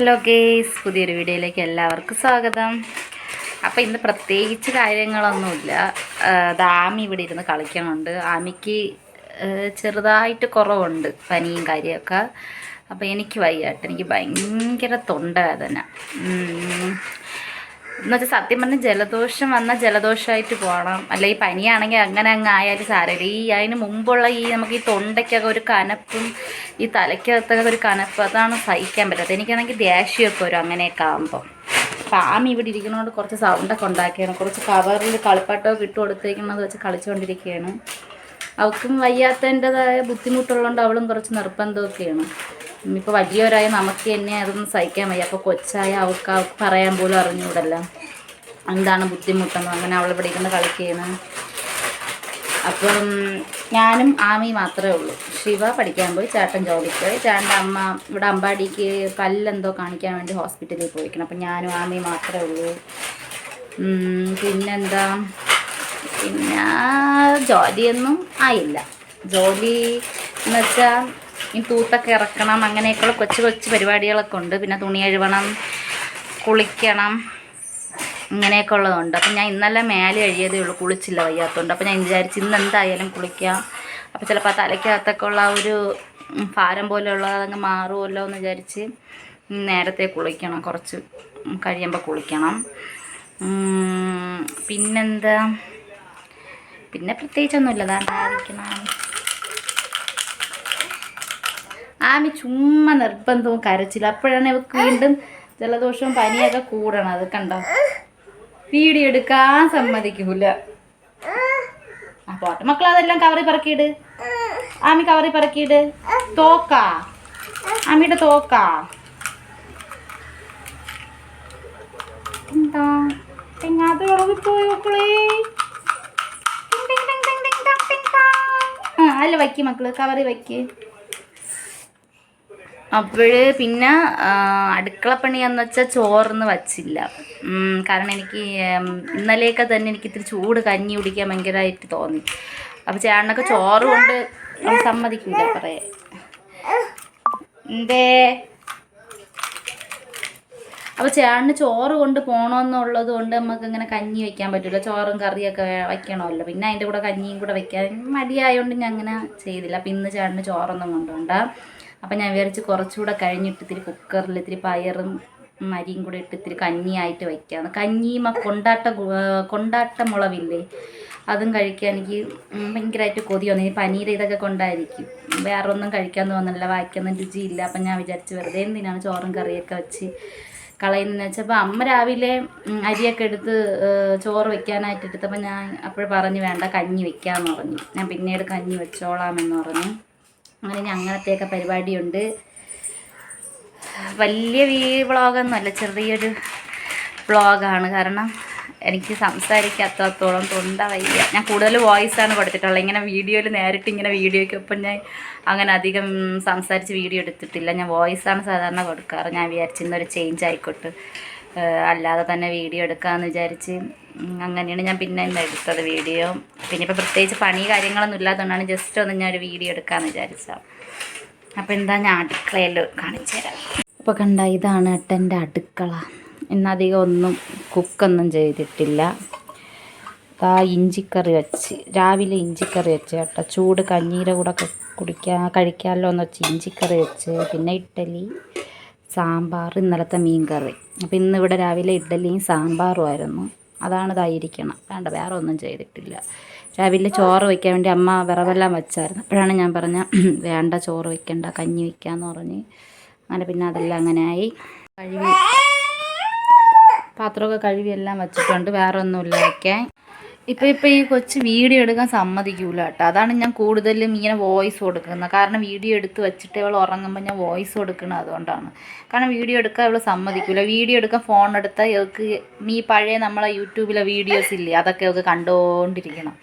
Hello guys പുതിയൊരു വീഡിയോയിലേക്ക് എല്ലാവർക്കും സ്വാഗതം. അപ്പോൾ ഇന്ന് പ്രത്യേകിച്ച് കാര്യങ്ങളൊന്നുമില്ല. അത് ആമി ഇവിടെ ഇരുന്ന് കളിക്കണുണ്ട് ആമിക്ക് ചെറുതായിട്ട് കുറവുണ്ട് പനിയും കാര്യമൊക്കെ. അപ്പോൾ എനിക്ക് വയ്യാട്ട് എനിക്ക് ഭയങ്കര തൊണ്ടവേദന. എന്നുവെച്ചാൽ സത്യം പറഞ്ഞാൽ ജലദോഷം വന്നാൽ ജലദോഷമായിട്ട് പോകണം അല്ല ഈ പനിയാണെങ്കിൽ അങ്ങനെ അങ്ങ് ആയാലും സാരമില്ല. ഈ അതിന് മുമ്പുള്ള ഈ നമുക്ക് ഈ തൊണ്ടയ്ക്കൊക്കെ ഒരു കനപ്പും ഈ തലയ്ക്കകത്തൊക്കെ ഒരു കനപ്പ് അതാണ് സഹിക്കാൻ പറ്റാത്തത്. എനിക്കാണെങ്കിൽ ദേഷ്യമൊക്കെ വരും അങ്ങനെയൊക്കെ ആകുമ്പോൾ പാമി ഇവിടെ ഇരിക്കുന്നതുകൊണ്ട് കുറച്ച് സൗണ്ടൊക്കെ ഉണ്ടാക്കിയാണ്. കുറച്ച് കവറിൽ കളിപ്പാട്ടമൊക്കെ ഇട്ട് കൊടുത്തേക്കുന്നത് വെച്ച് കളിച്ചുകൊണ്ടിരിക്കുകയാണ് അവൾക്കും വയ്യാത്തതിന്റെതായ ബുദ്ധിമുട്ടുള്ളതുകൊണ്ട് അവളും കുറച്ച് നിർബന്ധമൊക്കെയാണ്. ഇപ്പോൾ വലിയവരായ നമുക്ക് തന്നെ അതൊന്നും സഹിക്കാൻ വയ്യ. അപ്പോൾ കൊച്ചായ അവൾക്ക് അവൾക്ക് പറയാൻ പോലും അറിഞ്ഞുകൂടല്ല. എന്താണ് ബുദ്ധിമുട്ടെന്ന്. അങ്ങനെ അവൾ ഇവിടെ ഇരുന്ന് കളിക്കുകയാണ് അപ്പം ഞാനും ആമി മാത്രമേ ഉള്ളൂ. ശിവ പഠിക്കാൻ പോയി ചേട്ടൻ ജോലിക്ക് പോയി. ചേട്ടന്റെ അമ്മ ഇവിടെ അമ്പാടിക്ക് പല്ലെന്തോ കാണിക്കാൻ വേണ്ടി ഹോസ്പിറ്റലിൽ പോയിക്കണം അപ്പം ഞാനും ആമി മാത്രമേ ഉള്ളൂ. പിന്നെന്താ? പിന്നെ ജോലിയൊന്നും ആയില്ല. ജോലി എന്ന് വെച്ചാൽ ഈ തൂത്തൊക്കെ ഇറക്കണം അങ്ങനെയൊക്കെയുള്ള കൊച്ചു കൊച്ചു പരിപാടികളൊക്കെ ഉണ്ട്. പിന്നെ തുണി കഴുകണം കുളിക്കണം ഇങ്ങനെയൊക്കെ ഉള്ളതുണ്ട്. അപ്പം ഞാൻ ഇന്നലെ മേലെ കഴിയതേ ഉള്ളൂ കുളിച്ചില്ല വയ്യാത്തതുകൊണ്ട് അപ്പം ഞാൻ വിചാരിച്ച് ഇന്ന് എന്തായാലും കുളിക്കാം. അപ്പം ചിലപ്പോൾ തലയ്ക്കകത്തൊക്കെ ഉള്ള ഒരു ഭാരം പോലെയുള്ള അതങ്ങ് മാറുമല്ലോ എന്ന് വിചാരിച്ച് നേരത്തെ കുളിക്കണം കുറച്ച് കഴിയുമ്പോൾ കുളിക്കണം. പിന്നെന്താ? പിന്നെ പ്രത്യേകിച്ചൊന്നുമില്ല. അതായിരിക്കണം ആമി ചുമ്മാ നിർബന്ധവും കരച്ചില്ല അപ്പോഴാണ് ഇവക്ക് വീണ്ടും ജലദോഷവും പനിയൊക്കെ കൂടണം. അത് കണ്ടോ? വീഡിയോ എടുക്കാൻ സമ്മതിക്കൂല. പോട്ടെ മക്കൾ അതെല്ലാം കവറി പറക്കിയിട്. ആമി കവറി പറക്കിയിട്. തോക്കാ. ആമിയുടെ തോക്കാ. അല്ല വയ്ക്ക് മക്കൾ. കവറി വയ്ക്ക്. അപ്പോഴ് പിന്നെ അടുക്കള അടുക്കളപ്പണി എന്ന് വെച്ചാൽ ചോറൊന്നും വച്ചില്ല. കാരണം എനിക്ക് ഇന്നലെയൊക്കെ തന്നെ എനിക്ക് ഇത്തിരി ചൂട് കഞ്ഞി കുടിക്കാൻ ഭയങ്കരമായിട്ട് തോന്നി. അപ്പോൾ ചേട്ടനൊക്കെ ചോറ് കൊണ്ട് സമ്മതിക്കില്ല പറയാൻ എന്തേ? അപ്പോൾ ചേട്ടന് ചോറ് കൊണ്ട് പോകണമെന്നുള്ളത് കൊണ്ട് നമുക്ക് ഇങ്ങനെ കഞ്ഞി വെക്കാൻ പറ്റില്ല ചോറും കറിയൊക്കെ വെക്കണമല്ലോ. പിന്നെ അതിന്റെ കൂടെ കഞ്ഞിയും കൂടെ വെക്കാൻ മടിയായതുകൊണ്ട് ഞാൻ അങ്ങനെ ചെയ്തില്ല. അപ്പം ഇന്ന് ചേട്ടന് ചോറൊന്നും കൊണ്ടുപോണ്ട. അപ്പം ഞാൻ വിചാരിച്ച് കുറച്ചുകൂടെ കഴിഞ്ഞിട്ട് ഇത്തിരി കുക്കറിൽ ഇത്തിരി പയറും മരിയും കൂടെ ഇട്ട് ഇത്തിരി കഞ്ഞിയായിട്ട് വയ്ക്കാമെന്ന് കഞ്ഞിയും ആ കൊണ്ടാട്ട കൊണ്ടാട്ട മുളവില്ലേ? അതും കഴിക്കാൻ എനിക്ക് ഭയങ്കരമായിട്ട് കൊതി വന്നു ഈ പനീർ ഇതൊക്കെ കൊണ്ടായിരിക്കും. വേറെ ഒന്നും കഴിക്കാൻ തോന്നുന്നില്ല. വായിക്കൊന്നും രുചിയില്ല. അപ്പം ഞാൻ വിചാരിച്ച് വെറുതെ എന്തിനാണ് ചോറും കറിയൊക്കെ വെച്ച് കളയുന്നതെന്ന് വെച്ചാൽ അപ്പോൾ അമ്മ രാവിലെ അരിയൊക്കെ എടുത്ത് ചോറ് വെക്കാനായിട്ട് എടുത്തപ്പോൾ ഞാൻ അപ്പോൾ പറഞ്ഞു വേണ്ട കഞ്ഞി വെക്കാമെന്ന് പറഞ്ഞു. ഞാൻ പിന്നീട് കഞ്ഞി വെച്ചോളാമെന്ന് പറഞ്ഞു. അങ്ങനെ ഞാൻ അങ്ങനത്തെയൊക്കെ പരിപാടിയുണ്ട്. വലിയ വീ വ്ളോഗൊന്നുമല്ല ചെറിയൊരു വ്ളോഗാണ്. കാരണം എനിക്ക് സംസാരിക്കാത്തത്തോളം തൊണ്ട വയ്യ. ഞാൻ കൂടുതൽ വോയിസാണ് കൊടുത്തിട്ടുള്ളത്. ഇങ്ങനെ വീഡിയോയിൽ നേരിട്ട് ഇങ്ങനെ വീഡിയോയ്ക്കൊപ്പം ഞാൻ അങ്ങനെ അധികം സംസാരിച്ച് വീഡിയോ എടുത്തിട്ടില്ല. ഞാൻ വോയിസാണ് സാധാരണ കൊടുക്കാറ്. ഞാൻ വിചാരിച്ചു ഇന്നൊരു ചേഞ്ച് ആയിക്കോട്ടെ. അല്ലാതെ തന്നെ വീഡിയോ എടുക്കാമെന്ന് വിചാരിച്ച് അങ്ങനെയാണ് ഞാൻ പിന്നെ ഇന്ന് എടുത്തത് വീഡിയോ. പിന്നെ ഇപ്പോൾ പ്രത്യേകിച്ച് പണി കാര്യങ്ങളൊന്നും ഇല്ലാത്തതുകൊണ്ടാണ് ജസ്റ്റ് ഒന്ന് ഞാൻ ഒരു വീഡിയോ എടുക്കാമെന്ന് വിചാരിച്ചത്. അപ്പോൾ എന്താ ഞാൻ അടുക്കളയിൽ കാണിച്ചു തരാം. അപ്പോൾ കണ്ട ഇതാണ് ഏട്ടന്റെ അടുക്കള. ഇന്നധികം ഒന്നും കുക്കൊന്നും ചെയ്തിട്ടില്ല. ആ ഇഞ്ചിക്കറി വെച്ച് രാവിലെ ഇഞ്ചിക്കറി വെച്ച് കേട്ടോ. ചൂട് കഞ്ഞീരെ കൂടെ കുടിക്കാൻ കഴിക്കാമല്ലോ എന്ന് വെച്ച് ഇഞ്ചിക്കറി വെച്ച് പിന്നെ ഇഡ്ഡലി സാമ്പാർ ഇന്നലത്തെ മീൻ കറി അപ്പോൾ ഇന്നിവിടെ രാവിലെ ഇഡ്ഡലിയും സാമ്പാറും ആയിരുന്നു. അതാണ് ഇതായിരിക്കണം വേണ്ട വേറെ ഒന്നും ചെയ്തിട്ടില്ല. രാവിലെ ചോറ് വയ്ക്കാൻ വേണ്ടി അമ്മ വിറവെല്ലാം വെച്ചായിരുന്നു. അപ്പോഴാണ് ഞാൻ പറഞ്ഞ വേണ്ട ചോറ് വയ്ക്കണ്ട കഞ്ഞി വയ്ക്കാന്ന് പറഞ്ഞ്. അങ്ങനെ പിന്നെ അതെല്ലാം അങ്ങനെ ആയി കഴുകി പാത്രമൊക്കെ കഴുകി എല്ലാം വെച്ചിട്ടുണ്ട് വേറെ ഒന്നുമില്ല വയ്ക്കാൻ. ഇപ്പം ഇപ്പം ഈ കൊച്ച് വീഡിയോ എടുക്കാൻ സമ്മതിക്കൂല കേട്ടോ. അതാണ് ഞാൻ കൂടുതലും ഇങ്ങനെ വോയിസ് കൊടുക്കുന്നത്. കാരണം വീഡിയോ എടുത്ത് വെച്ചിട്ട് അവൾ ഉറങ്ങുമ്പോൾ ഞാൻ വോയിസ് കൊടുക്കുന്നത് അതുകൊണ്ടാണ്. കാരണം വീഡിയോ എടുക്കാൻ അവൾ സമ്മതിക്കൂല. വീഡിയോ എടുക്കാൻ ഫോൺ എടുത്താൽ ഇവൾക്ക് ഈ പഴയ നമ്മളെ യൂട്യൂബിലെ വീഡിയോസ് ഇല്ലേ അതൊക്കെ ഇവൾക്ക് കണ്ടുകൊണ്ടിരിക്കണം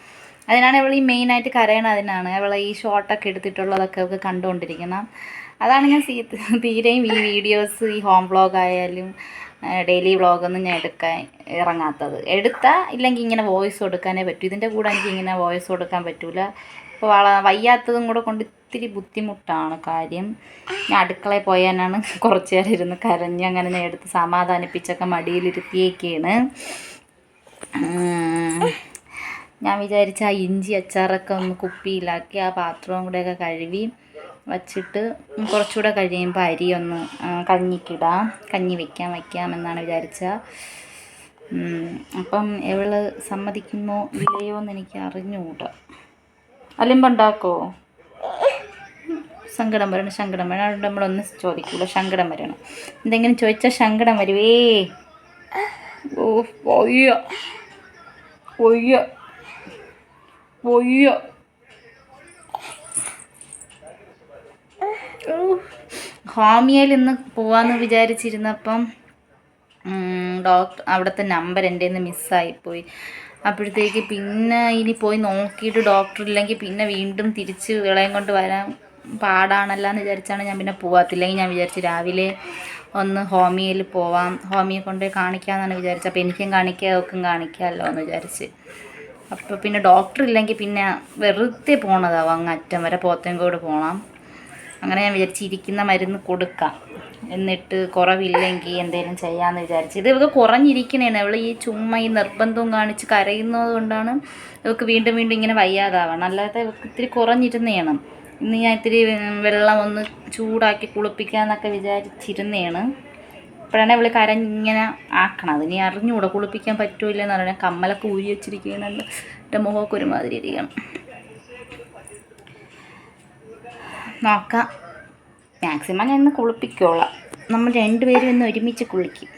അതിനാണ് അവൾ ഈ മെയിനായിട്ട് കരയണം അതിനാണ്. അവളെ ഈ ഷോർട്ടൊക്കെ എടുത്തിട്ടുള്ളതൊക്കെ അവൾക്ക് കണ്ടുകൊണ്ടിരിക്കണം അതാണ് ഞാൻ തീരെയും ഈ വീഡിയോസ് ഈ ഹോം വ്ളോഗ് ആയാലും ഡെയിലി വ്ളോഗൊന്നും ഞാൻ എടുക്കാൻ ഇറങ്ങാത്തത്. എടുത്താൽ ഇല്ലെങ്കിൽ ഇങ്ങനെ വോയിസ് കൊടുക്കാനേ പറ്റൂ. ഇതിന്റെ കൂടെ എനിക്ക് ഇങ്ങനെ വോയിസ് കൊടുക്കാൻ പറ്റൂല. ഇപ്പോൾ വള വയ്യാത്തതും കൂടെ കൊണ്ട് ഇത്തിരി ബുദ്ധിമുട്ടാണ് കാര്യം. ഞാൻ അടുക്കളയിൽ പോയാനാണ് കുറച്ച് നേരം ഇരുന്ന് കരഞ്ഞ് അങ്ങനെ നേടുത്ത് സമാധാനിപ്പിച്ചൊക്കെ മടിയിലിരുത്തിയേക്കാണ്. ഞാൻ വിചാരിച്ച ആ ഇഞ്ചി അച്ചാറൊക്കെ ഒന്ന് കുപ്പിയിലാക്കി ആ പാത്രവും കൂടെയൊക്കെ കഴുകി വച്ചിട്ട് കുറച്ചുകൂടെ കഴിയുമ്പോൾ അരി ഒന്ന് കഞ്ഞിക്കിടാം. കഞ്ഞി വയ്ക്കാം വയ്ക്കാം എന്നാണ് വിചാരിച്ച. അപ്പം എവൾ സമ്മതിക്കുമോ ഇല്ലയോ എന്ന് എനിക്ക് അറിഞ്ഞുകൂടാ. അലിമ്പുണ്ടാക്കോ സങ്കടം വരണം സങ്കടം വരണം. അതുകൊണ്ട് നമ്മളൊന്നും ചോദിക്കൂല സങ്കടം വരണം. എന്തെങ്കിലും ചോദിച്ചാൽ സങ്കടം വരുവേ. ഓ ഒയ്യ ഒയ്യ വയ്യ. ഹോമിയോയിൽ ഇന്ന് പോവാന്ന് വിചാരിച്ചിരുന്നപ്പം ഡോക്ടർ അവിടുത്തെ നമ്പർ എന്റെ നിന്ന് മിസ്സായിപ്പോയി. അപ്പോഴത്തേക്ക് പിന്നെ ഇനി പോയി നോക്കിയിട്ട് ഡോക്ടർ ഇല്ലെങ്കിൽ പിന്നെ വീണ്ടും തിരിച്ച് ഇളയം കൊണ്ട് വരാൻ പാടാണല്ലോ എന്ന് വിചാരിച്ചാണ് ഞാൻ പിന്നെ പോവാത്തില്ലെങ്കിൽ ഞാൻ വിചാരിച്ചു രാവിലെ ഒന്ന് ഹോമിയോയിൽ പോവാം. ഹോമിയോ കൊണ്ടുപോയി കാണിക്കാമെന്നാണ് വിചാരിച്ചത്. അപ്പോൾ എനിക്കും കാണിക്കാം അവൾക്കും കാണിക്കാമല്ലോ എന്ന് വിചാരിച്ച്. അപ്പോൾ പിന്നെ ഡോക്ടർ ഇല്ലെങ്കിൽ പിന്നെ വെറുതെ പോണതാവും അങ്ങ് അറ്റം വരെ പോത്തൻകോട് പോകണം അങ്ങനെ ഞാൻ വിചാരിച്ചിരിക്കുന്ന മരുന്ന് കൊടുക്കാം. എന്നിട്ട് കുറവില്ലെങ്കിൽ എന്തെങ്കിലും ചെയ്യാമെന്ന് വിചാരിച്ചു. ഇത് ഇവൾക്ക് കുറഞ്ഞിരിക്കണേണ് അവൾ ഈ ചുമ്മാ ഈ നിർബന്ധവും കാണിച്ച് കരയുന്നത് കൊണ്ടാണ് ഇവക്ക് വീണ്ടും വീണ്ടും ഇങ്ങനെ വയ്യാതാവണം. അല്ലാതെ ഇവക്ക് ഇത്തിരി കുറഞ്ഞിരുന്നതാണ് ഇന്ന് ഞാൻ ഇത്തിരി വെള്ളം ഒന്ന് ചൂടാക്കി കുളിപ്പിക്കാമെന്നൊക്കെ വിചാരിച്ചിരുന്നതാണ് ഇപ്പോഴാണ് ഇവൾ കരഞ്ഞിങ്ങനെ ആക്കണം. അത് ഇനി അറിഞ്ഞുകൂടെ കുളിപ്പിക്കാൻ പറ്റൂല എന്ന് പറഞ്ഞാൽ കമ്മലൊക്കെ ഊരി വെച്ചിരിക്കുകയാണല്ലോ എന്റെ മുഖമൊക്കെ ഒരുമാതിരി ഇരിക്കണം. നോക്കാം. മാക്സിമം ഞാൻ ഇന്ന് കുളിപ്പിക്കോളാം. നമ്മൾ രണ്ടുപേരും ഇന്ന് ഒരുമിച്ച് കുളിക്കും.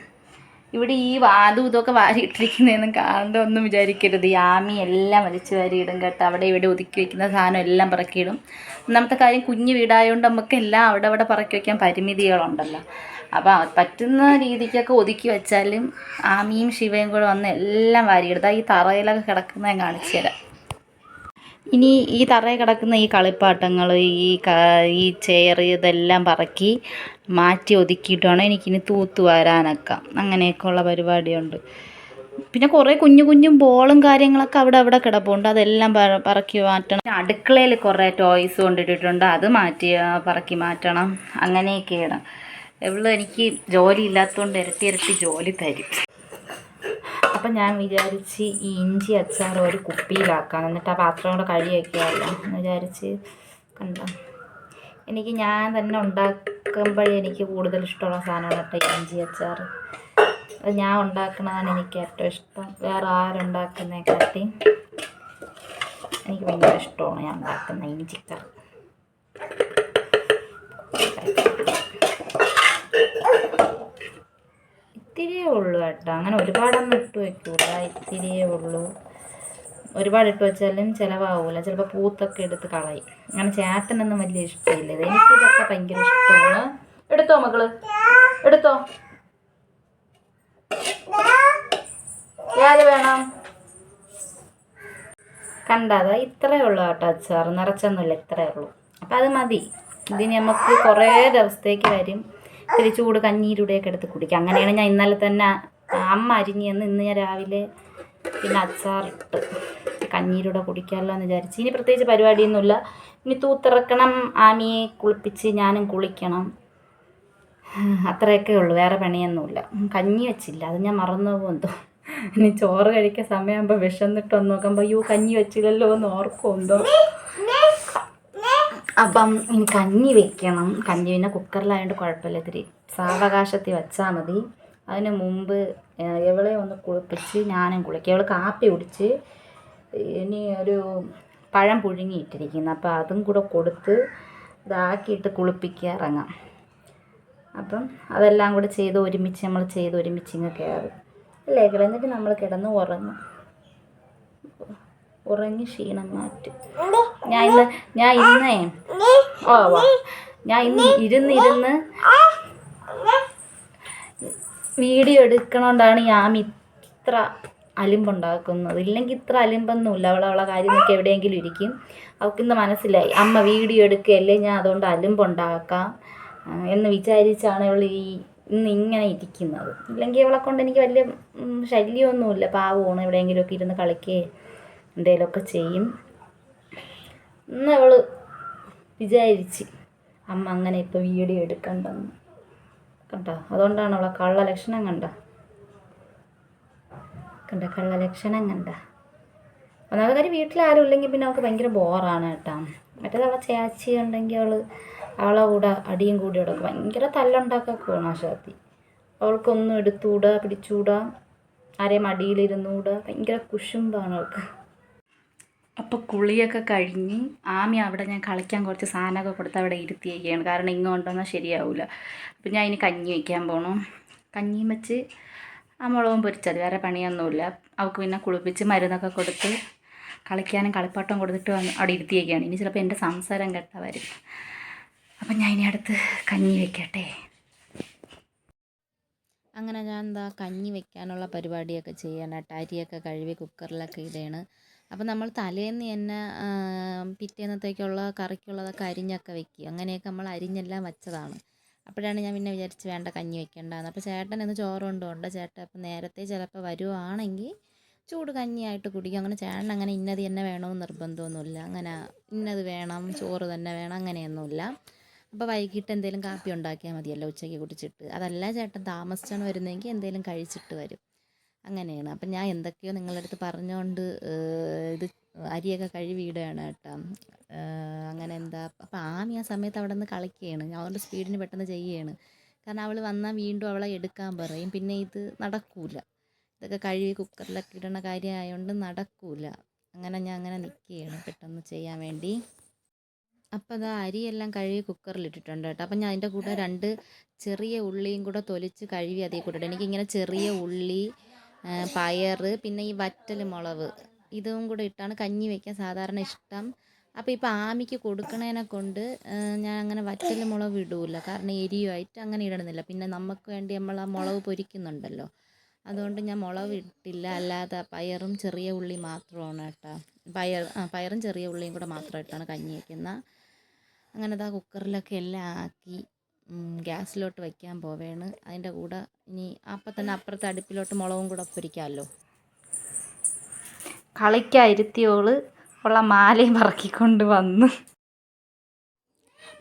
ഇവിടെ ഈ വാതും ഇതൊക്കെ വാരി ഇട്ടിരിക്കുന്നതൊന്നും കാണണ്ട ഒന്നും വിചാരിക്കരുത് ആമി എല്ലാം വലിച്ചു വാരി ഇടും കേട്ടോ. അവിടെ ഇവിടെ ഒതുക്കി വെക്കുന്ന സാധനം എല്ലാം പറക്കിയിടും ഒന്നാമത്തെ കാര്യം കുഞ്ഞു വീടായതുകൊണ്ട് നമുക്ക് എല്ലാം അവിടെ അവിടെ പറക്കി വയ്ക്കാൻ പരിമിതികളുണ്ടല്ലോ. അപ്പോൾ പറ്റുന്ന രീതിക്കൊക്കെ ഒതുക്കി വെച്ചാലും ആമിയും ശിവയും കൂടെ വന്ന് എല്ലാം വാരിയിടും. ഈ തറയിലൊക്കെ കിടക്കുന്നത് ഞാൻ കാണിച്ചു തരാം. ഇനി ഈ തറയിൽ കിടക്കുന്ന ഈ കളിപ്പാട്ടങ്ങൾ ഈ ഈ ചെയർ ഇതെല്ലാം പറക്കി മാറ്റി ഒതുക്കിയിട്ടാണ് എനിക്കിനി തൂത്ത് വരാനൊക്കെ. അങ്ങനെയൊക്കെയുള്ള പരിപാടിയുണ്ട്. പിന്നെ കുറേ കുഞ്ഞു കുഞ്ഞും ബോളും കാര്യങ്ങളൊക്കെ അവിടെ അവിടെ കിടപ്പുണ്ട്. അതെല്ലാം പറക്കി മാറ്റണം. അടുക്കളയിൽ കുറേ ടോയ്സ് കൊണ്ടിട്ടിട്ടുണ്ട്. അത് മാറ്റി പറക്കി മാറ്റണം. അങ്ങനെയൊക്കെയാണ്. എവിടെ എനിക്ക് ജോലി ഇല്ലാത്തതുകൊണ്ട് ഇരട്ടി ഇരട്ടി ജോലി തരും. അപ്പം ഞാൻ വിചാരിച്ച് ഈ ഇഞ്ചി അച്ചാർ ഒരു കുപ്പിയിലാക്കാം. എന്നിട്ട് ആ പാത്രം കൂടെ കഴുകി വയ്ക്കാമല്ലോ എന്ന് വിചാരിച്ച് കണ്ടോ. എനിക്ക് ഞാൻ തന്നെ ഉണ്ടാക്കുമ്പോഴേ എനിക്ക് കൂടുതൽ ഇഷ്ടമുള്ള സാധനമാണ് കേട്ടോ ഇഞ്ചി അച്ചാർ. അത് ഞാൻ ഉണ്ടാക്കുന്നതാണ് എനിക്ക് ഏറ്റവും ഇഷ്ടം. വേറെ ആരുണ്ടാക്കുന്നതിനെക്കാട്ടി എനിക്ക് ഭയങ്കര ഇഷ്ടമാണ് ഞാൻ ഉണ്ടാക്കുന്ന ഇഞ്ചിക്കറി ഇത്തിരിയേ ഉള്ളൂ കേട്ടോ. അങ്ങനെ ഒരുപാടൊന്നും ഇട്ട് വെക്കൂല ഇത്തിരിയേ ഉള്ളൂ. ഒരുപാട് ഇട്ട് വെച്ചാലും ചിലവാകൂല ചിലപ്പോൾ പൂത്തൊക്കെ എടുത്ത് കളയും. അങ്ങനെ ചേട്ടനൊന്നും വലിയ ഇഷ്ടമില്ല. എനിക്കിതൊക്കെ ഭയങ്കര ഇഷ്ടമാണ്. എടുത്തോ മകൾ എടുത്തോ? ഏത് വേണം. കണ്ടതാ ഇത്രയേ ഉള്ളൂ കേട്ടോ അച്ചാർ നിറച്ചൊന്നുമില്ല ഇത്രയേ ഉള്ളൂ. അപ്പം അത് മതി. ഇത് നമുക്ക് കുറേ ദിവസത്തേക്ക് വരും. ഇത്തിരി ചൂട് കഞ്ഞീരുടെയൊക്കെ എടുത്ത് കുടിക്കാം. അങ്ങനെയാണ് ഞാൻ ഇന്നലെ തന്നെ അമ്മ അരിഞ്ഞ് തന്ന് ഇന്ന് ഞാൻ രാവിലെ പിന്നെ അച്ചാറിട്ട് കഞ്ഞീരുടെ കുടിക്കാമല്ലോ എന്ന് വിചാരിച്ച്. ഇനി പ്രത്യേകിച്ച് പരിപാടിയൊന്നുമില്ല. ഇനി തൂത്തിറക്കണം ആമിയെ കുളിപ്പിച്ച് ഞാനും കുളിക്കണം. അത്രയൊക്കെ ഉള്ളൂ വേറെ പണിയൊന്നുമില്ല. കഞ്ഞി വെച്ചില്ല അത് ഞാൻ മറന്നു പോകും ഇനി ചോറ് കഴിക്കാൻ സമയമാകുമ്പോൾ വിശന്നിട്ട് നോക്കുമ്പോൾ അയ്യോ കഞ്ഞി വെച്ചില്ലല്ലോ എന്ന് ഓർക്കും എന്തോ. അപ്പം ഇനി കഞ്ഞി വെക്കണം. കഞ്ഞി പിന്നെ കുക്കറിലായതുകൊണ്ട് കുഴപ്പമില്ല. ഇത്തിരി സാവകാശത്തിൽ വെച്ചാൽ മതി. അതിന് മുമ്പ് എവളെ ഒന്ന് കുളിപ്പിച്ച് ഞാനും കുളിക്കും. ഇവൾ കാപ്പി കുടിച്ച് ഇനി ഒരു പഴം പുഴുങ്ങിയിട്ടിരിക്കുന്നു അപ്പോൾ അതും കൂടെ കൊടുത്ത് ഇതാക്കിയിട്ട് കുളിപ്പിക്കുക ഇറങ്ങാം. അപ്പം അതെല്ലാം കൂടെ ചെയ്ത് ഒരുമിച്ച് നമ്മൾ ചെയ്ത് ഒരുമിച്ച് ഇങ്ങ് കയറും. അല്ലേ കിടന്നിട്ട് നമ്മൾ കിടന്ന് ഉറങ്ങും. ഉറങ്ങി ക്ഷീണം മാറ്റും. ഞാൻ ഇന്ന് ഞാൻ ഇന്നേ. ഓ വാ. ഞാൻ ഇന്ന് ഇരുന്നിരുന്ന് ഇരുന്ന് വീഡിയോ എടുക്കണോണ്ടാണ് ഞാൻ ഇത്ര അലിമ്പുണ്ടാക്കുന്നത്. ഇല്ലെങ്കിൽ ഇത്ര അലിമ്പൊന്നുമില്ല. അവൾ അവളെ കാര്യമൊക്കെ എവിടെയെങ്കിലും ഇരിക്കും. അവൾക്കിന്ന് മനസ്സിലായി. അമ്മ വീഡിയോ എടുക്കുകയല്ലേ? ഞാൻ അതുകൊണ്ട് അലിമ്പുണ്ടാക്കാം. എന്ന് വിചാരിച്ചാണ് ഇവൾ ഈ ഇന്ന് ഇങ്ങനെ ഇരിക്കുന്നത്. ഇല്ലെങ്കിൽ അവളെ കൊണ്ട് എനിക്ക് വലിയ ശല്യമൊന്നുമില്ല. പാവമാണ്. എവിടെയെങ്കിലുമൊക്കെ ഇരുന്ന് കളിക്കുകയോ എന്തെങ്കിലുമൊക്കെ ചെയ്യും. ഇന്ന് അവൾ വിചാരിച്ച് അമ്മ അങ്ങനെ ഇപ്പോൾ വീഡിയോ എടുക്കണ്ടെന്ന്. കണ്ടോ? അതുകൊണ്ടാണ് അവളെ കള്ള ലക്ഷണം കണ്ട. കണ്ട? കള്ള ലക്ഷണം കണ്ട. ഒന്നാമത്തെ കാര്യം വീട്ടിൽ ആരും ഇല്ലെങ്കിൽ പിന്നെ അവൾക്ക് ഭയങ്കര ബോറാണ് കേട്ടോ. മറ്റേത് അവളെ ചേച്ചി ഉണ്ടെങ്കിൽ അവൾ അവളെ കൂടെ അടിയും കൂടി കൊടുക്കും ഭയങ്കര തല്ലുണ്ടാക്കൊക്കെ ആശാത്തി അവൾക്കൊന്നും എടുത്തുകൂടാ പിടിച്ചുകൂടാ. ആരെയും അടിയിലിരുന്നുകൂടാ. ഭയങ്കര കുശുമ്പാണ് അവൾക്ക്. അപ്പോൾ കുളിയൊക്കെ കഴിഞ്ഞ് ആമി അവിടെ ഞാൻ കളിക്കാൻ കുറച്ച് സാധനമൊക്കെ കൊടുത്ത് അവിടെ ഇരുത്തിയേക്കാണ് കാരണം ഇങ്ങ് കൊണ്ടുവന്നാൽ ശരിയാവില്ല അപ്പം ഞാൻ ഇനി കഞ്ഞി വയ്ക്കാൻ പോണു. കഞ്ഞിയും വെച്ച് ആ മുളകും പൊരിച്ചത്. വേറെ പണിയൊന്നുമില്ല. അവൾക്ക് പിന്നെ കുളിപ്പിച്ച് മരുന്നൊക്കെ കൊടുത്ത് കളിക്കാനും കളിപ്പാട്ടം കൊടുത്തിട്ട് വന്ന് അവിടെ ഇരുത്തിയേക്കാണ് ഇനി ചിലപ്പോൾ എന്റെ സംസാരം കേട്ടാൽ വരും അപ്പം ഞാൻ ഇനി അടുത്ത് കഞ്ഞി വെക്കട്ടെ അങ്ങനെ ഞാൻ എന്താ കഞ്ഞി വെക്കാനുള്ള പരിപാടിയൊക്കെ ചെയ്യണം അരിയൊക്കെ കഴുകി കുക്കറിലൊക്കെ ഇടയാണ്. അപ്പം നമ്മൾ തലേന്ന് തന്നെ പിറ്റേന്നത്തേക്കുള്ള കറിക്കുള്ളതൊക്കെ അരിഞ്ഞൊക്കെ വെക്കുക. അങ്ങനെയൊക്കെ നമ്മൾ അരിഞ്ഞെല്ലാം വെച്ചതാണ്. അപ്പോഴാണ് ഞാൻ പിന്നെ വിചാരിച്ച് വേണ്ട കഞ്ഞി വെക്കേണ്ടതെന്ന് അപ്പോൾ ചേട്ടൻ ഇന്ന് ചോറ് കൊണ്ടുപോകണ്ട ചേട്ടൻ അപ്പം നേരത്തെ ചിലപ്പോൾ വരുവാണെങ്കിൽ ചൂട് കഞ്ഞിയായിട്ട് കുടിക്കും. അങ്ങനെ ചേട്ടൻ അങ്ങനെ ഇന്നത് തന്നെ വേണമെന്ന് നിർബന്ധമൊന്നുമില്ല. അങ്ങനെ ഇന്നത് വേണം ചോറ് തന്നെ വേണം അങ്ങനെയൊന്നുമില്ല. അപ്പോൾ വൈകിട്ട് എന്തെങ്കിലും കാപ്പി ഉണ്ടാക്കിയാൽ മതിയല്ലോ ഉച്ചയ്ക്ക് കുടിച്ചിട്ട്. അതല്ല ചേട്ടൻ താമസിച്ചാണ് വരുന്നതെങ്കിൽ എന്തെങ്കിലും കഴിച്ചിട്ട് വരും. അങ്ങനെയാണ്. അപ്പം ഞാൻ എന്തൊക്കെയോ നിങ്ങളുടെ അടുത്ത് പറഞ്ഞുകൊണ്ട് ഇത് അരിയൊക്കെ കഴുകിയിടുകയാണ് കേട്ടോ. അങ്ങനെ എന്താ അപ്പം ആമി ആ സമയത്ത് അവിടെ നിന്ന് കളിക്കുകയാണ്. ഞാൻ അവരുടെ സ്പീഡിന് പെട്ടെന്ന് ചെയ്യുകയാണ്. കാരണം അവൾ വന്നാൽ വീണ്ടും അവളെ എടുക്കാൻ പറയും. പിന്നെ ഇത് നടക്കൂല. ഇതൊക്കെ കഴുകി കുക്കറിലൊക്കെ ഇടണ കാര്യമായതുകൊണ്ട് നടക്കൂല. അങ്ങനെ ഞാൻ അങ്ങനെ നിൽക്കുകയാണ് പെട്ടെന്ന് ചെയ്യാൻ വേണ്ടി. അപ്പോൾ അത് അരിയെല്ലാം കഴുകി കുക്കറിൽ ഇട്ടിട്ടുണ്ട് കേട്ടോ. അപ്പം ഞാൻ അതിന്റെ കൂടെ രണ്ട് ചെറിയ ഉള്ളിയും കൂടെ തൊലിച്ച് കഴുകി അതേ കൂടെ. എനിക്കിങ്ങനെ ചെറിയ ഉള്ളി ആ, പയറ് പിന്നെ ഈ വറ്റൽ മുളക്. ഇതും കൂടെ ഇട്ടാണ് കഞ്ഞി വയ്ക്കാൻ സാധാരണ ഇഷ്ടം. അപ്പോൾ ഇപ്പോൾ ആമിക്ക് കൊടുക്കണേനെ കൊണ്ട് ഞാൻ അങ്ങനെ വറ്റൽ മുളക് ഇടൂല. കാരണം എരിയുമായിട്ട് അങ്ങനെ ഇടണമെന്നില്ല പിന്നെ നമുക്ക് വേണ്ടി നമ്മൾ ആ മുളക് പൊരിക്കുന്നുണ്ടല്ലോ. അതുകൊണ്ട് ഞാൻ മുളക് ഇട്ടില്ല. അല്ലാതെ പയറും ചെറിയ ഉള്ളി മാത്രമാണ് കേട്ടോ. പയർ ആ പയറും ചെറിയ ഉള്ളിയും കൂടെ മാത്രം ഇട്ടാണ് കഞ്ഞി വയ്ക്കുന്നത് അങ്ങനെ ദാ കുക്കറിലൊക്കെ എല്ലാം ആക്കി. ഗ്യാസിലോട്ട് വയ്ക്കാൻ പോവേണ്. അതിന്റെ കൂടെ ഇനി അപ്പം തന്നെ അപ്പുറത്തെ അടുപ്പിലോട്ട് മുളകും കൂടെ പൊരിക്കാമല്ലോ കളിക്കായിരുത്തിയോൾ ഉള്ള മാലയും പറക്കിക്കൊണ്ട് വന്നു.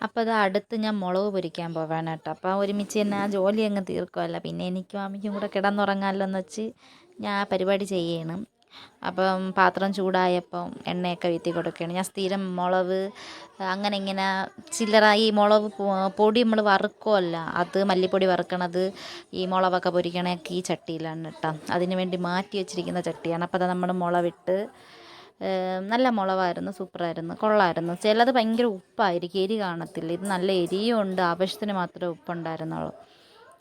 അപ്പോൾ അത് അടുത്ത് ഞാൻ മുളക് പൊരിക്കാൻ പോവാണ് കേട്ടോ. അപ്പോൾ ഒരുമിച്ച് തന്നെ ആ ജോലി അങ്ങ് തീർക്കുമല്ലോ പിന്നെ എനിക്കും അമ്മയ്ക്കും കൂടെ കിടന്നുറങ്ങാമല്ലോ എന്ന് വെച്ച് ഞാൻ ആ പരിപാടി ചെയ്യണം. അപ്പം പാത്രം ചൂടായപ്പം എണ്ണയൊക്കെ വീത്തി കൊടുക്കുകയാണ്. ഞാൻ സ്ഥിരം മുളക് അങ്ങനെ ഇങ്ങനെ ചില്ലറ ഈ മുളക് പൊടി നമ്മൾ വറുക്കുമല്ല അത് മല്ലിപ്പൊടി വറുക്കണത് ഈ മുളകൊക്കെ പൊരിക്കണതൊക്കെ ഈ ചട്ടിയിലാണ് കേട്ടോ. അതിന് വേണ്ടി മാറ്റി വെച്ചിരിക്കുന്ന ചട്ടിയാണ്. അപ്പോൾ അത് നമ്മൾ മുളവിട്ട് നല്ല മുളവായിരുന്നു സൂപ്പറായിരുന്നു കൊള്ളായിരുന്നു. ചിലത് ഭയങ്കര ഉപ്പായിരിക്കും എരി കാണത്തില്ല. ഇത് നല്ല എരിയും ഉണ്ട് ആവശ്യത്തിന് മാത്രമേ ഉപ്പുണ്ടായിരുന്നുള്ളൂ.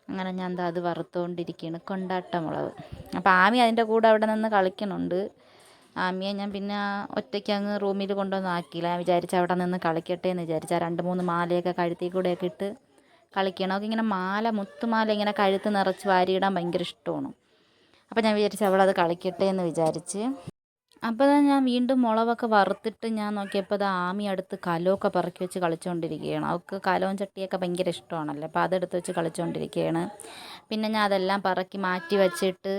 അങ്ങനെ ഞാൻ എന്താ അത് വറുത്തുകൊണ്ടിരിക്കുകയാണ് കൊണ്ടാട്ട മുളക് അപ്പോൾ ആമി അതിന്റെ കൂടെ അവിടെ നിന്ന് കളിക്കണുണ്ട് ആമിയെ ഞാൻ പിന്നെ ഒറ്റയ്ക്ക് അങ്ങ് റൂമിൽ കൊണ്ടുവന്ന് ആക്കിയില്ല. ഞാൻ വിചാരിച്ച അവിടെ നിന്ന് കളിക്കട്ടെ എന്ന് വിചാരിച്ച രണ്ട് മൂന്ന് മാലയൊക്കെ കഴുത്തിൽ കൂടെയൊക്കെ ഇട്ട് കളിക്കണം. അവൾക്ക് ഇങ്ങനെ മാല മുത്തുമാല ഇങ്ങനെ കഴുത്ത് നിറച്ച് വാരിയിടാൻ ഭയങ്കര ഇഷ്ടമാണ്. അപ്പോൾ ഞാൻ വിചാരിച്ചു അവളത് കളിക്കട്ടെ എന്ന് വിചാരിച്ച് അപ്പോൾ ഞാൻ വീണ്ടും മുളകൊക്കെ വറുത്തിട്ട് ഞാൻ നോക്കിയപ്പോൾ അത് ആമി അടുത്ത് കലമൊക്കെ പറക്കി വെച്ച് കളിച്ചുകൊണ്ടിരിക്കുകയാണ് അവൾക്ക് കലവും ചട്ടിയൊക്കെ ഭയങ്കര ഇഷ്ടമാണല്ലോ. അപ്പോൾ അതെടുത്ത് വെച്ച് കളിച്ചുകൊണ്ടിരിക്കുകയാണ് പിന്നെ ഞാൻ അതെല്ലാം പറക്കി മാറ്റി വെച്ചിട്ട്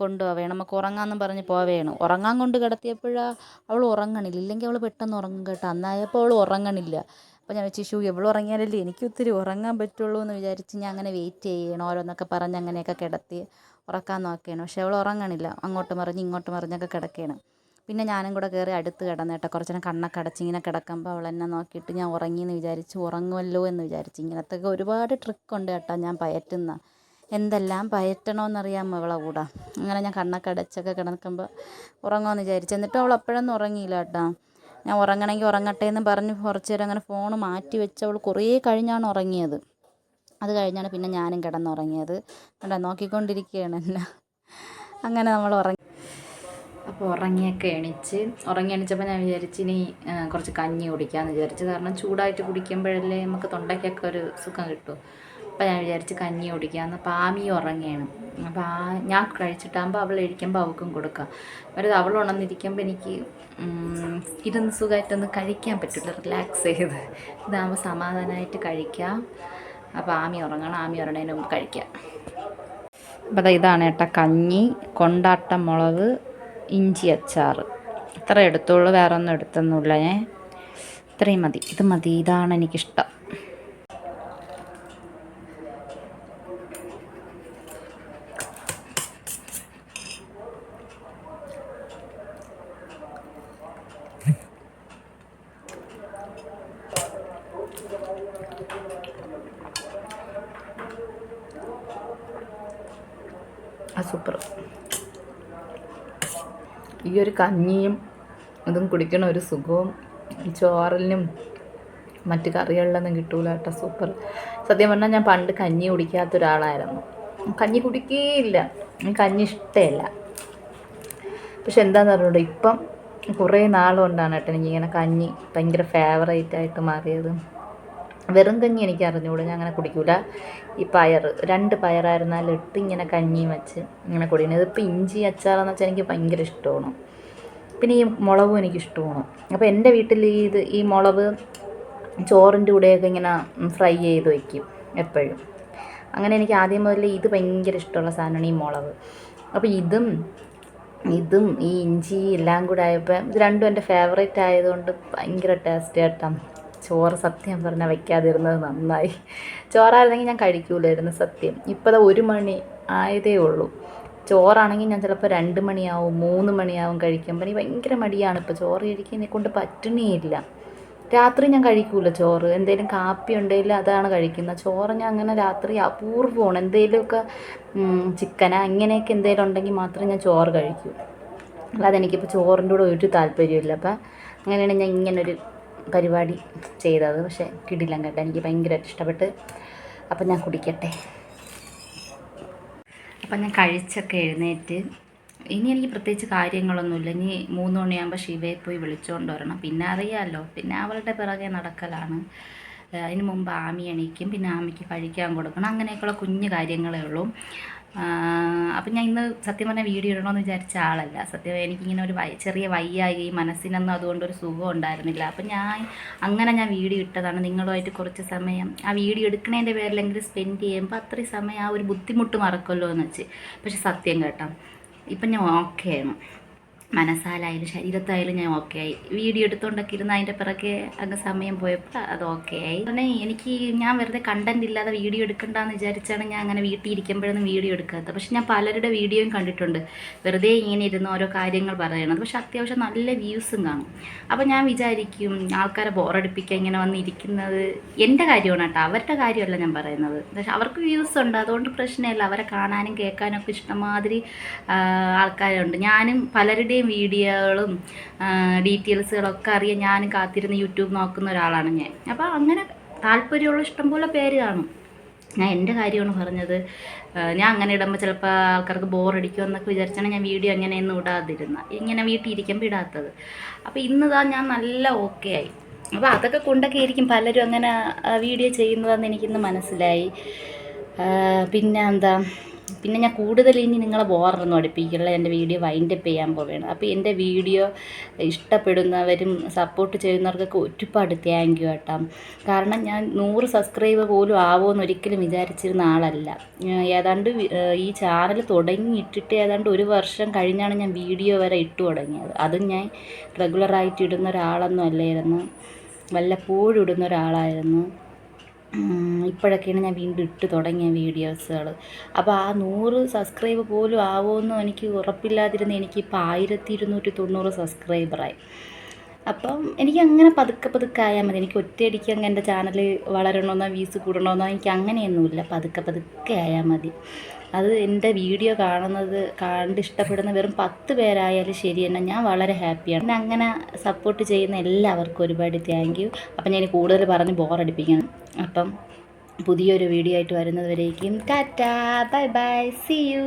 കൊണ്ടുപോവേണം നമുക്ക് ഉറങ്ങാമെന്നും പറഞ്ഞ് പോവേണം ഉറങ്ങാൻ കൊണ്ട് കിടത്തിയപ്പോഴാണ് അവൾ ഉറങ്ങണില്ല. ഇല്ലെങ്കിൽ അവൾ പെട്ടെന്ന് ഉറങ്ങും കേട്ടോ. അന്നായപ്പോൾ അവൾ ഉറങ്ങണില്ല. അപ്പോൾ ഞാൻ വെച്ചു ഷൂ എവിടെ ഉറങ്ങിയാലല്ലേ എനിക്ക് ഒത്തിരി ഉറങ്ങാൻ പറ്റുള്ളൂ എന്ന് വിചാരിച്ച് ഞാൻ അങ്ങനെ വെയിറ്റ് ചെയ്യണം. ഓരോന്നൊക്കെ പറഞ്ഞ് അങ്ങനെയൊക്കെ കിടത്തി ഉറക്കാൻ നോക്കുകയാണ് പക്ഷേ അവൾ ഉറങ്ങണില്ല. അങ്ങോട്ട് മറിഞ്ഞ് ഇങ്ങോട്ട് മറിഞ്ഞൊക്കെ കിടക്കുകയാണ് പിന്നെ ഞാനും കൂടെ കയറി അടുത്ത് കിടന്നിട്ട് കുറച്ച് നേരം കണ്ണൊക്കെ അടച്ച് ഇങ്ങനെ കിടക്കുമ്പോൾ അവൾ എന്നെ നോക്കിയിട്ട് ഞാൻ ഉറങ്ങി എന്ന് വിചാരിച്ച്. ഉറങ്ങുമല്ലോ എന്ന് വിചാരിച്ച്. ഇങ്ങനത്തൊക്കെ ഒരുപാട് ട്രിക്കുണ്ട് കേട്ടോ ഞാൻ പയറ്റുന്ന. എന്തെല്ലാം പയറ്റണമെന്നറിയാമോ അവളെ കൂടെ? അങ്ങനെ ഞാൻ കണ്ണൊക്കെ അടച്ചൊക്കെ കിടക്കുമ്പോൾ ഉറങ്ങുമെന്ന് വിചാരിച്ചു. എന്നിട്ട് അവൾ അപ്പോഴൊന്നും ഉറങ്ങിയില്ല കേട്ടോ. ഞാൻ ഉറങ്ങണമെങ്കിൽ ഉറങ്ങട്ടെ എന്ന് പറഞ്ഞ് കുറച്ച് നേരം അങ്ങനെ ഫോൺ മാറ്റി വെച്ച് അവൾ കുറേ കഴിഞ്ഞാണ് ഉറങ്ങിയത്. അത് കഴിഞ്ഞാണ് പിന്നെ ഞാനും കിടന്നുറങ്ങിയത്. കണ്ടോ നോക്കിക്കൊണ്ടിരിക്കുകയാണ് എന്നെ അങ്ങനെ നമ്മൾ ഉറങ്ങി. അപ്പോൾ ഉറങ്ങിയൊക്കെ എണിച്ച്. ഉറങ്ങി എണിച്ചപ്പോൾ ഞാൻ വിചാരിച്ച് ഇനി കുറച്ച് കഞ്ഞി കുടിക്കാമെന്ന് വിചാരിച്ചു. കാരണം ചൂടായിട്ട് കുടിക്കുമ്പോഴല്ലേ നമുക്ക് തൊണ്ടയ്ക്കൊക്കെ ഒരു സുഖം കിട്ടും. അപ്പോൾ ഞാൻ വിചാരിച്ച് കഞ്ഞി കുടിക്കാമെന്ന് അപ്പോൾ ആമി ഉറങ്ങുകയാണ് അപ്പോൾ ആ ഞാൻ കഴിച്ചിട്ടാകുമ്പോൾ അവൾ എഴിക്കുമ്പോൾ അവൾക്കും കൊടുക്കാം. ഒരു അവൾ ഉണർന്നിരിക്കുമ്പോൾ എനിക്ക് ഇരുന്ന് സുഖമായിട്ടൊന്ന് കഴിക്കാൻ പറ്റില്ല. റിലാക്സ് ചെയ്ത്. ഇതാകുമ്പോൾ സമാധാനമായിട്ട് കഴിക്കാം. അപ്പോൾ ആമി ഉറങ്ങണം. ആമി ഉറങ്ങുന്നതിന് മുമ്പ് കഴിക്കാം. അപ്പോൾ ഇതാണ് ഏട്ടാ കഞ്ഞി. കൊണ്ടാട്ട മുളക്. ഇഞ്ചി അച്ചാർ ഇത്ര എടുത്തുള്ളൂ വേറെ ഒന്നും എടുത്തൊന്നുമില്ല. ഞാൻ ഇത്രയും മതി. ഇത് മതി ഇതാണ് എനിക്കിഷ്ടം. സൂപ്പർ. ഈ ഒരു കഞ്ഞിയും അതും കുടിക്കണ ഒരു സുഖവും ഈ ചോറലിനും മറ്റ് കറികളിലൊന്നും കിട്ടൂല കേട്ടോ സൂപ്പർ. സത്യം പറഞ്ഞാൽ ഞാൻ പണ്ട് കഞ്ഞി കുടിക്കാത്ത ഒരാളായിരുന്നു. കഞ്ഞി കുടിക്കേയില്ല. എനിക്ക് കഞ്ഞി ഇഷ്ടമല്ല പക്ഷെ എന്താണെന്ന് പറഞ്ഞൂടെ ഇപ്പം കുറേ നാളുകൊണ്ടാണ് കേട്ടോ എനിക്കിങ്ങനെ കഞ്ഞി ഭയങ്കര ഫേവറേറ്റ് ആയിട്ട് മാറിയത്. വെറും കഞ്ഞി എനിക്ക് അറിഞ്ഞുകൂടും ഞാൻ അങ്ങനെ കുടിക്കൂല. ഈ പയർ രണ്ട് പയറായിരുന്നാൽ ഇട്ട് ഇങ്ങനെ കഞ്ഞിയും വെച്ച് ഇങ്ങനെ കുടിക്കുന്നത് ഇതിപ്പോൾ ഇഞ്ചി അച്ചാറെന്ന് വെച്ചാൽ എനിക്ക് ഭയങ്കര ഇഷ്ടമാണ്. പിന്നെ ഈ മുളകും എനിക്ക് ഇഷ്ടമാണ്. അപ്പോൾ എന്റെ വീട്ടിൽ ഇത് ഈ മുളക് ചോറിന്റെ കൂടെയൊക്കെ ഇങ്ങനെ ഫ്രൈ ചെയ്ത് വയ്ക്കും എപ്പോഴും. അങ്ങനെ എനിക്ക് ആദ്യം മുതൽ ഇത് ഭയങ്കര ഇഷ്ടമുള്ള സാധനമാണ് ഈ മുളക്. അപ്പോൾ ഇതും ഇതും ഈ ഇഞ്ചി എല്ലാം കൂടെ ആയപ്പോൾ ഇത് രണ്ടും എന്റെ ഫേവറേറ്റ് ആയതുകൊണ്ട് ഭയങ്കര ടേസ്റ്റ് കേട്ടോ ചോറ് സത്യം പറഞ്ഞാൽ വയ്ക്കാതിരുന്നത് നന്നായി. ചോറായിരുന്നെങ്കിൽ ഞാൻ കഴിക്കൂലായിരുന്നു സത്യം. ഇപ്പോൾ ദാ ഒരു മണി ആയതേ ഉള്ളൂ. ചോറാണെങ്കിൽ ഞാൻ ചിലപ്പോൾ രണ്ട് മണിയാവും മൂന്ന് മണിയാവും കഴിക്കുമ്പോൾ എനിക്ക് ഭയങ്കര മടിയാണ് ഇപ്പോൾ ചോറ് കഴിക്കാൻ കൊണ്ട് പറ്റണേയില്ല രാത്രി ഞാൻ കഴിക്കൂല ചോറ്. എന്തെങ്കിലും കാപ്പി ഉണ്ടെങ്കിൽ അതാണ് കഴിക്കുന്നത് ചോറ് ഞാൻ അങ്ങനെ രാത്രി അപൂർവമാണ് എന്തെങ്കിലുമൊക്കെ ചിക്കന അങ്ങനെയൊക്കെ എന്തെങ്കിലും ഉണ്ടെങ്കിൽ മാത്രമേ ഞാൻ ചോറ് കഴിക്കൂ. അല്ലാതെ എനിക്കിപ്പോൾ ചോറിന്റെ കൂടെ ഒരു താല്പര്യമില്ല അപ്പം അങ്ങനെയാണ് ഞാൻ ഇങ്ങനൊരു പരിപാടി ചെയ്തത്. പക്ഷേ കിടിലം കേട്ടോ. എനിക്ക് ഭയങ്കരമായിട്ട് ഇഷ്ടപ്പെട്ട്. അപ്പം ഞാൻ കുടിക്കട്ടെ. അപ്പം ഞാൻ കഴിച്ചൊക്കെ എഴുന്നേറ്റ്. ഇനി എനിക്ക് പ്രത്യേകിച്ച് കാര്യങ്ങളൊന്നുമില്ല. ഇനി മൂന്ന് മണിയാകുമ്പോൾ ശിവയെ പോയി വിളിച്ചുകൊണ്ട് വരണം. പിന്നെ അറിയാമല്ലോ. പിന്നെ അവളുടെ പിറകെ നടക്കലാണ്. അതിന് മുമ്പ് ആമി എണീക്കും. പിന്നെ ആമിക്ക് കഴിക്കാൻ കൊടുക്കണം. അങ്ങനെയൊക്കെയുള്ള കുഞ്ഞു കാര്യങ്ങളേ ഉള്ളൂ. അപ്പം ഞാൻ ഇന്ന് സത്യം പറഞ്ഞാൽ വീഡിയോ ഇടണമെന്ന് വിചാരിച്ച ആളല്ല. സത്യം എനിക്കിങ്ങനെ ഒരു ചെറിയ വയ്യായി മനസ്സിനൊന്നും അതുകൊണ്ടൊരു സുഖം ഉണ്ടായിരുന്നില്ല. അപ്പം ഞാൻ അങ്ങനെ ഞാൻ വീഡിയോ ഇട്ടതാണ് നിങ്ങളുമായിട്ട് കുറച്ച് സമയം. ആ വീഡിയോ എടുക്കണേന്റെ പേരിലെങ്കിലും സ്പെൻഡ് ചെയ്യുമ്പോൾ അത്രയും സമയം ആ ഒരു ബുദ്ധിമുട്ട് മറക്കുമല്ലോ എന്ന് വെച്ച്. പക്ഷെ സത്യം കേട്ടോ. ഇപ്പം ഞാൻ ഓക്കെയാണ് മനസ്സാലായാലും ശരീരത്തായാലും ഞാൻ ഓക്കെ ആയി. വീഡിയോ എടുത്തുകൊണ്ടൊക്കെ ഇരുന്ന് അതിന്റെ പിറകെ അങ്ങ് സമയം പോയപ്പോൾ അത് ഓക്കെ ആയി. പിന്നെ എനിക്ക് ഞാൻ വെറുതെ കണ്ടന്റ് ഇല്ലാതെ വീഡിയോ എടുക്കണ്ടെന്ന് വിചാരിച്ചാണ് ഞാൻ അങ്ങനെ വീട്ടിൽ ഇരിക്കുമ്പോഴൊന്നും വീഡിയോ എടുക്കാത്തത്. പക്ഷെ ഞാൻ പലരുടെ വീഡിയോയും കണ്ടിട്ടുണ്ട്. വെറുതെ ഇങ്ങനെ ഇരുന്ന് ഓരോ കാര്യങ്ങൾ പറയണത്. പക്ഷെ അത്യാവശ്യം നല്ല വ്യൂസും കാണും. അപ്പോൾ ഞാൻ വിചാരിക്കും ആൾക്കാരെ ബോറടിപ്പിക്കാൻ ഇങ്ങനെ വന്നിരിക്കുന്നത് എന്റെ കാര്യമാണ് കേട്ടോ. അവരുടെ കാര്യമല്ല ഞാൻ പറയുന്നത്. പക്ഷെ അവർക്ക് വ്യൂസ് ഉണ്ട്. അതുകൊണ്ട് പ്രശ്നമില്ല. അവരെ കാണാനും കേൾക്കാനും ഒക്കെ ഇഷ്ടമാതിരി ആൾക്കാരുണ്ട്. ഞാനും പലരുടെയും വീഡിയോകളും ഡീറ്റെയിൽസുകളൊക്കെ അറിയാൻ ഞാൻ കാത്തിരുന്ന് യൂട്യൂബ് നോക്കുന്ന ഒരാളാണ് ഞാൻ. അപ്പോൾ അങ്ങനെ താല്പര്യമുള്ള ഇഷ്ടംപോലെ പേര് കാണും. ഞാൻ എന്റെ കാര്യമാണ് പറഞ്ഞത്. ഞാൻ അങ്ങനെ ഇടുമ്പോൾ ചിലപ്പോൾ ആൾക്കാർക്ക് ബോറടിക്കും എന്നൊക്കെ വിചാരിച്ചാണ് ഞാൻ വീഡിയോ അങ്ങനെയൊന്നും ഇടാതിരുന്ന ഇങ്ങനെ വീട്ടിൽ ഇരിക്കുമ്പോൾ ഇടാത്തത്. അപ്പോൾ ഇന്നിതാ ഞാൻ നല്ല ഓക്കെ ആയി. അപ്പോൾ അതൊക്കെ കൊണ്ടൊക്കെ ആയിരിക്കും പലരും അങ്ങനെ വീഡിയോ ചെയ്യുന്നതെന്ന് എനിക്കിന്ന് മനസ്സിലായി. പിന്നെ എന്താ? പിന്നെ ഞാൻ കൂടുതൽ ഇനി നിങ്ങളെ ബോറൊന്നും അടുപ്പിക്കില്ല. എന്റെ വീഡിയോ വൈൻഡപ്പ് ചെയ്യാൻ പോവുകയാണ്. അപ്പോൾ എന്റെ വീഡിയോ ഇഷ്ടപ്പെടുന്നവരും സപ്പോർട്ട് ചെയ്യുന്നവർക്കൊക്കെ ഒരുപാട് താങ്ക് യു കേട്ടോ കാരണം ഞാൻ നൂറ് സബ്സ്ക്രൈബർ പോലും ആവുമെന്ന് ഒരിക്കലും വിചാരിച്ചിരുന്ന ആളല്ല. ഏതാണ്ട് ഈ ചാനൽ തുടങ്ങിയിട്ടിട്ട് ഏതാണ്ട് ഒരു വർഷം കഴിഞ്ഞാണ് ഞാൻ വീഡിയോ വരെ ഇട്ടു തുടങ്ങിയത്. അതും ഞാൻ റെഗുലറായിട്ട് ഇടുന്ന ഒരാളൊന്നും അല്ലായിരുന്നു. വല്ലപ്പോഴും ഇടുന്ന ഒരാളായിരുന്നു. ഇപ്പോഴൊക്കെയാണ് ഞാൻ വീണ്ടും ഇട്ട് തുടങ്ങിയ വീഡിയോസുകൾ. അപ്പോൾ ആ നൂറ് സബ്സ്ക്രൈബ് പോലും ആവുമെന്നും എനിക്ക് ഉറപ്പില്ലാതിരുന്ന എനിക്കിപ്പോൾ ആയിരത്തി ഇരുന്നൂറ്റി തൊണ്ണൂറ് സബ്സ്ക്രൈബറായി. അപ്പം എനിക്ക് അങ്ങനെ പതുക്കെ പതുക്കെ ആയാൽ മതി. എനിക്ക് ഒറ്റയടിക്ക് അങ്ങ് എന്റെ ചാനൽ വളരണമെന്നോ വീസ് കൂടണമെന്നോ എനിക്ക് അങ്ങനെയൊന്നുമില്ല പതുക്കെ പതുക്കെ ആയാൽ മതി. അത് എന്റെ വീഡിയോ കാണുന്നത് കണ്ട് ഇഷ്ടപ്പെടുന്ന വെറും പത്ത് പേരായാലും ശരി തന്നെ ഞാൻ വളരെ ഹാപ്പിയാണ്. പിന്നെ അങ്ങനെ സപ്പോർട്ട് ചെയ്യുന്ന എല്ലാവർക്കും ഒരുപാട് താങ്ക് യു അപ്പം ഞാൻ കൂടുതൽ പറഞ്ഞ് ബോറടിപ്പിക്കണം അപ്പം പുതിയൊരു വീഡിയോ ആയിട്ട് വരുന്നതുവരേക്കും tata bye bye see you